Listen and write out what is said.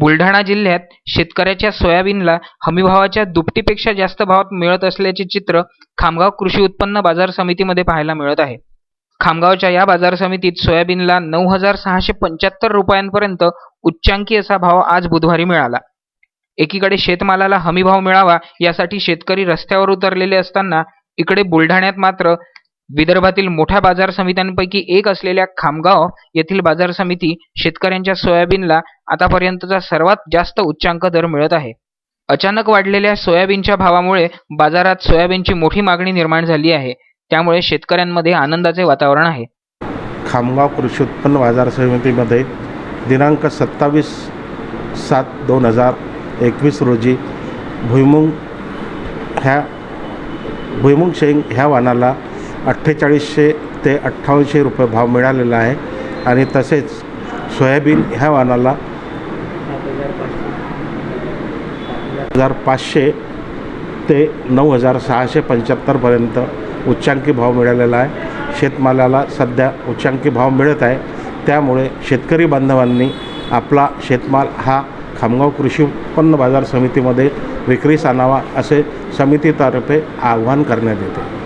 बुलढाणा जिल्ह्यात शेतकऱ्याच्या सोयाबीनला हमीभावाच्या दुपटीपेक्षा जास्त भावात मिळत असल्याचे चित्र खामगाव कृषी उत्पन्न बाजार समितीमध्ये पाहायला मिळत आहे. खामगावच्या या बाजार समितीत सोयाबीनला नऊ हजार सहाशे पंच्याहत्तर रुपयांपर्यंत उच्चांकी असा भाव आज बुधवारी मिळाला. एकीकडे शेतमालाला हमीभाव मिळावा यासाठी शेतकरी रस्त्यावर उतरलेले असताना इकडे बुलढाण्यात मात्र विदर्भातील मोठ्या बाजार समित्यांपैकी एक असलेल्या खामगाव येथील बाजार समिती शेतकऱ्यांच्या सोयाबीनला आतापर्यंतचा सर्वात जास्त उच्चांक दर मिळत आहे. अचानक वाढलेल्या सोयाबीनच्या भावामुळे बाजारात सोयाबीनची मोठी मागणी निर्माण झाली आहे. त्यामुळे शेतकऱ्यांमध्ये आनंदाचे वातावरण आहे. खामगाव कृषी उत्पन्न बाजार समितीमध्ये दिनांक सत्तावीस सात दोन हजार एकवीस रोजी भुईमुंग ह्या भुईमुंग शेंग ह्या वाणाला अठ्ठेचाळीसशे ते अठ्ठावन्नशे रुपये भाव मिळालेला आहे. आणि तसेच सोयाबीन ह्या वाणाला हजार पाचशे ते नऊ हजार सहाशे पंच्याहत्तरपर्यंत उच्चांकी भाव मिळालेला आहे. शेतमालाला सध्या उच्चांकी भाव मिळत आहे. त्यामुळे शेतकरी बांधवांनी आपला शेतमाल हा खामगाव कृषी उत्पन्न बाजार समितीमध्ये विक्रीस आणावा असे समितीतर्फे आवाहन करण्यात येते.